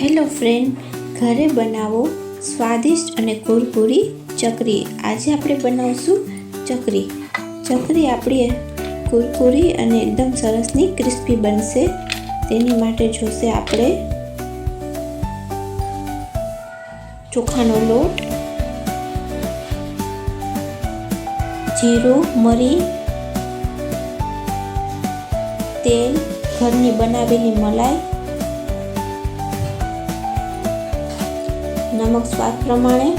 Hello friend, ઘરે બનાવો સ્વાદિષ્ટ અને કુરકુરી ચકરી. આજે આપણે બનાવશું ચકરી. ચકરી આપણી કુરકુરી અને એકદમ સરસની ક્રિસ્પી બનશે. તેની માટે જોશે આપણે ચોખાનો લોટ, જીરું, મરી, તેલ, ઘરની બનાવેલી મલાઈ નમક સ્વાદ પ્રમાણે.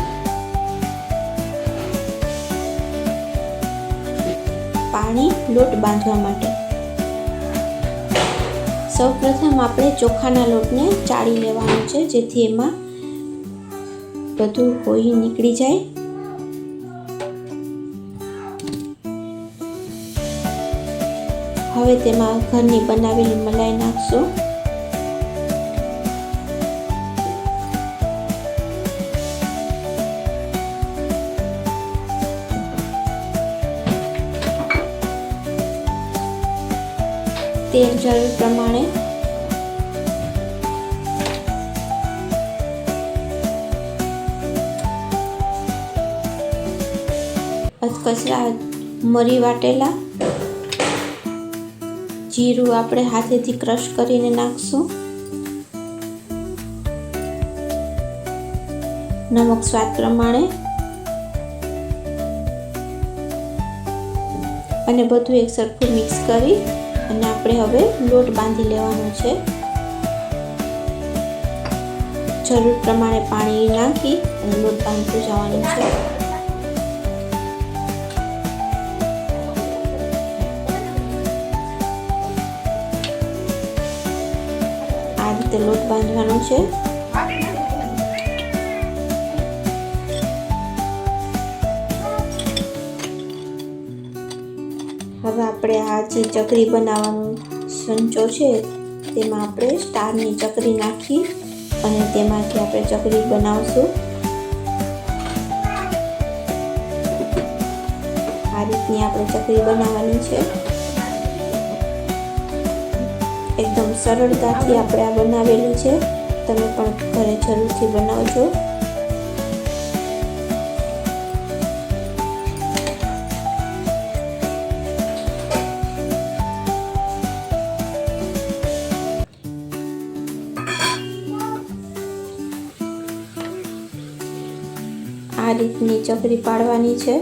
પાણી લોટ બાંધવા માટે. સૌપ્રથમ આપણે ચોખાના લોટને ચાળી લેવાનો છે, જેથી એમાં બધું હોઈ નીકળી જાય. હવે તેમાં ઘરની બનાવેલી મલાઈ નાખશું. તેલ જરૂર પ્રમાણે. કચરા મરી વાટેલા. જીરું આપણે હાથેથી ક્રશ કરીને નાખશું. નમક સ્વાદ પ્રમાણે. અને બધું એક સરખું મિક્સ કરી અને આપણે હવે લોટ બાંધી લેવાનો છે. જરૂર પ્રમાણે પાણી નાખી અને લોટ બાંધતું જવાનું છે. આ રીતે લોટ બાંધવાનો છે. હવે આપણે આ જે ચકરી બનાવવાનો સંચો છે, તેમાં આપણે સ્ટારની ચકરી નાખી અને તેમાંથી આપણે ચકરી બનાવશું. આ રીતની આપણે ચકરી બનાવવાની છે. એકદમ સરળતાથી આપણે આ બનાવેલું છે. તમે પણ ઘરે જરૂરથી બનાવજો. આ રીતની ચકરી પાડવાની છે.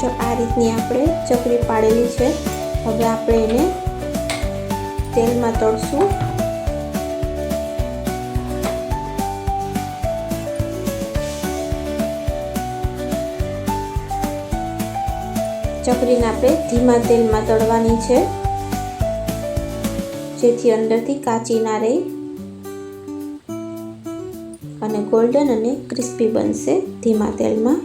જો આ રીતની આપણે ચકરી પાડેલી છે. હવે આપણે એને તેલમાં તળશું. ચકરીને આપણે ધીમા તેલમાં તળવાની છે. જેથી અંદરથી કાચી ના રહે અને ગોલ્ડન અને ક્રિસ્પી બનશે ધીમા તેલમાં.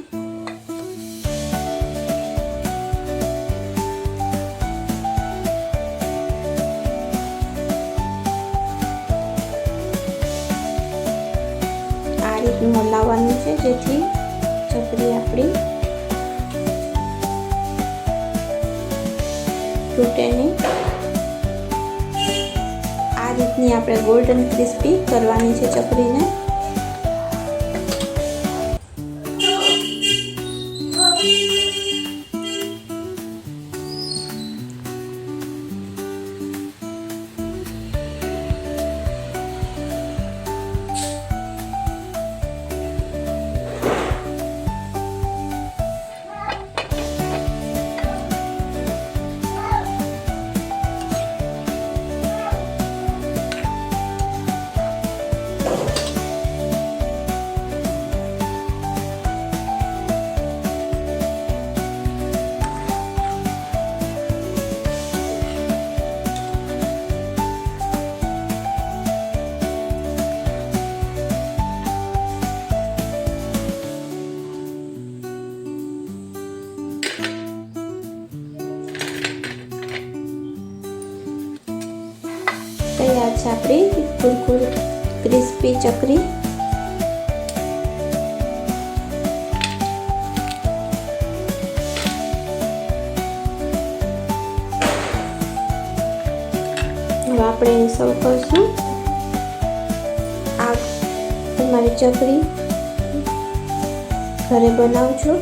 આ રીતનું હલાવવાનું છે જેથી ચકરી આપણી તૂટે આ રીતની આપણે ગોલ્ડન ક્રિસ્પી કરવાની છે ચકરીને. છે આપણી બિલકુલ ક્રિસ્પી ચકરી. હવે આપણે સર્વ કરશું. આ તમારી ચકરી ઘરે બનાવજો